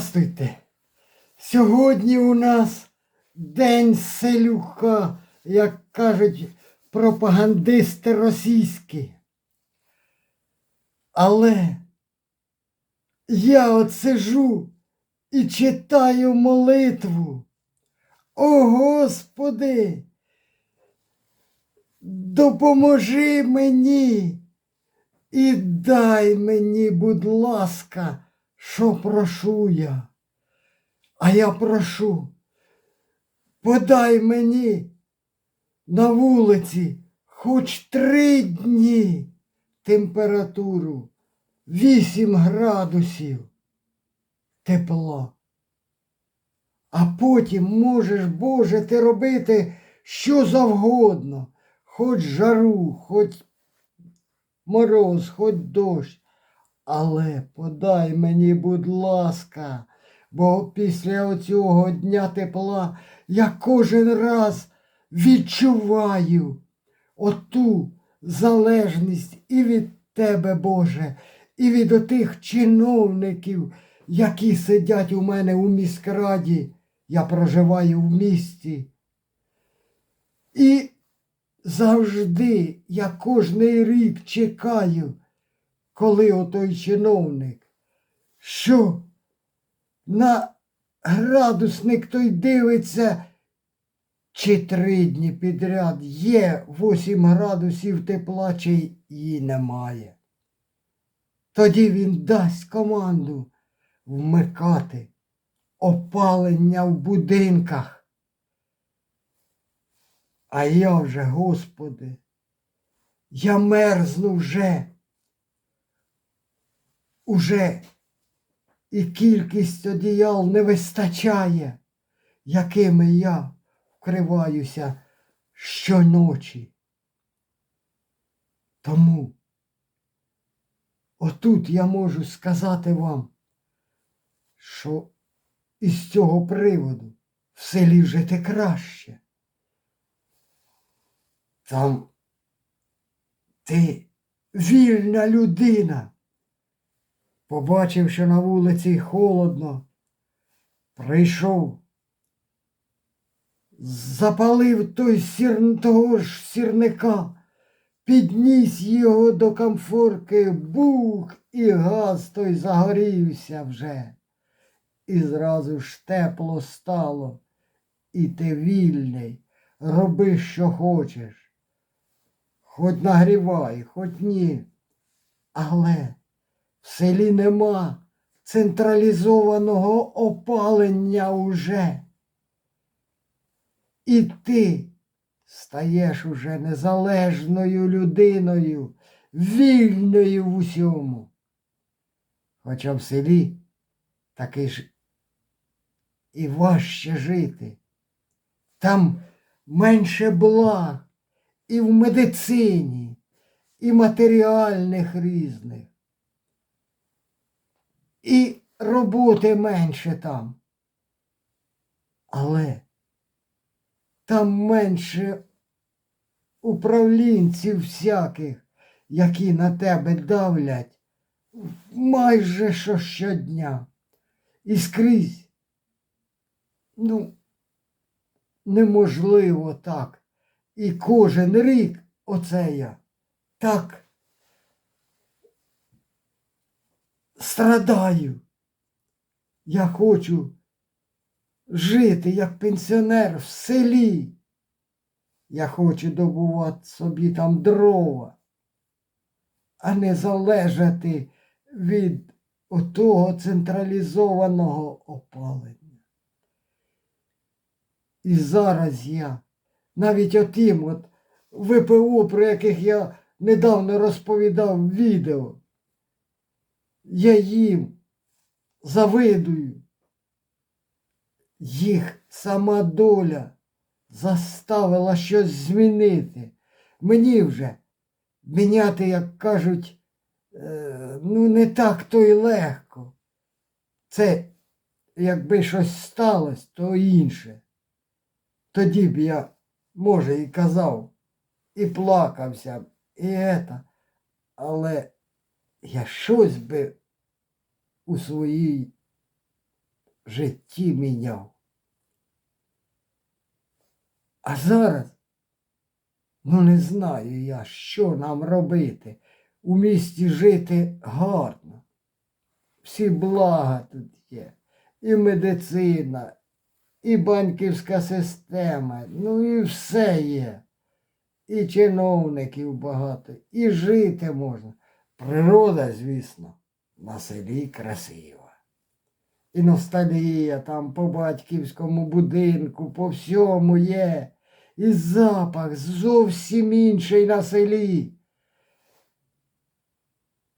Здравствуйте! Сьогодні у нас День селюка, як кажуть пропагандисти російські. Але я от сижу і читаю молитву. О Господи! Допоможи мені і дай мені, будь ласка, що прошу я. А я прошу, подай мені на вулиці хоч три дні температуру 8 градусів тепла. А потім можеш, Боже, ти робити що завгодно, хоч жару, хоч мороз, хоч дощ. Але подай мені, будь ласка, бо після оцього дня тепла я кожен раз відчуваю оту залежність і від тебе, Боже, і від отих чиновників, які сидять у мене у міськраді. Я проживаю в місті. І завжди я кожний рік чекаю, коли отой чиновник, що на градусник той дивиться, чи три дні підряд є 8 градусів тепла, чи її немає. Тоді він дасть команду вмикати опалення в будинках. А я вже, Господи, я мерзну вже. Уже і кількість одіял не вистачає, якими я вкриваюся щоночі. Тому отут я можу сказати вам, що із цього приводу в селі жити краще. Там ти вільна людина. Побачив, що на вулиці холодно, прийшов, запалив той сір... того ж сірника, підніс його до камфорки, бух, і газ той загорівся вже. І зразу ж тепло стало, і ти вільний, роби, що хочеш. Хоч нагрівай, хоч ні. Але селі нема централізованого опалення уже. І ти стаєш уже незалежною людиною, вільною в усьому. Хоча в селі таки ж і важче жити. Там менше благ і в медицині, і матеріальних різних. І роботи менше там. Але там менше управлінців всяких, які на тебе давлять майже що щодня. І скрізь. Ну, неможливо так. І кожен рік оце я так страдаю. Я хочу жити як пенсіонер в селі. Я хочу добувати собі там дрова, а не залежати від отого централізованого опалення. І зараз я навіть отим от ВПО, про яких я недавно розповідав в відео, я їм завидую. Їх сама доля заставила щось змінити. Мені вже міняти, як кажуть, е, ну не так то й легко. Це якби щось сталося, то інше. Тоді б я, може, і казав, і плакався, і ета, але я щось би у своїй житті міняв. А зараз, ну не знаю я, що нам робити. У місті жити гарно. Всі блага тут є. І медицина, і банківська система, ну і все є. І чиновників багато, і жити можна. Природа, звісно, на селі красива. І ностальгія там по батьківському будинку, по всьому є. І запах зовсім інший на селі.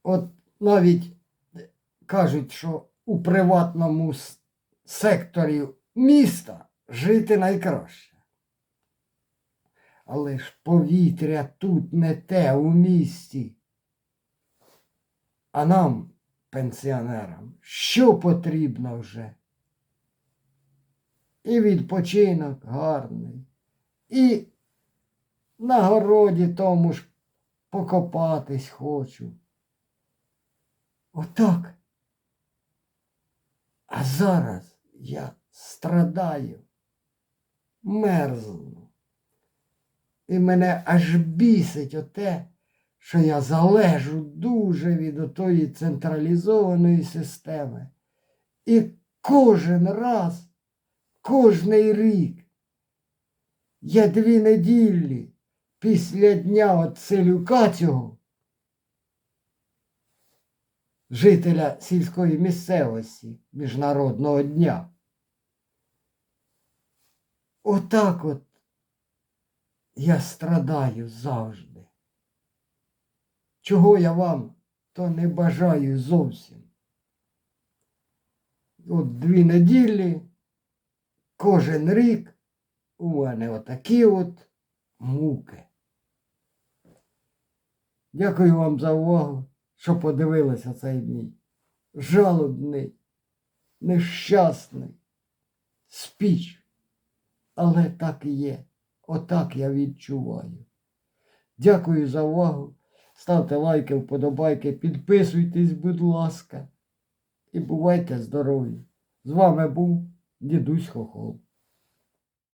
От навіть кажуть, що у приватному секторі міста жити найкраще. Але ж повітря тут не те у місті. А нам, пенсіонерам, що потрібно вже? І відпочинок гарний, і на городі тому ж покопатись хочу. Отак. А зараз я страдаю, мерзну. І мене аж бісить оте, що я залежу дуже від отої централізованої системи. І кожен раз, кожний рік я дві неділі після дня от селюка цього, жителя сільської місцевості Міжнародного дня. Отак от я страдаю завжди. Чого я вам то не бажаю зовсім. От дві неділі, кожен рік у мене отакі от муки. Дякую вам за увагу, що подивилися цей мій жалобний, нещасний спіч. Але так і є. Отак я відчуваю. Дякую за увагу. Ставте лайки, вподобайки, підписуйтесь, будь ласка. І бувайте здорові. З вами був дідусь Хохол.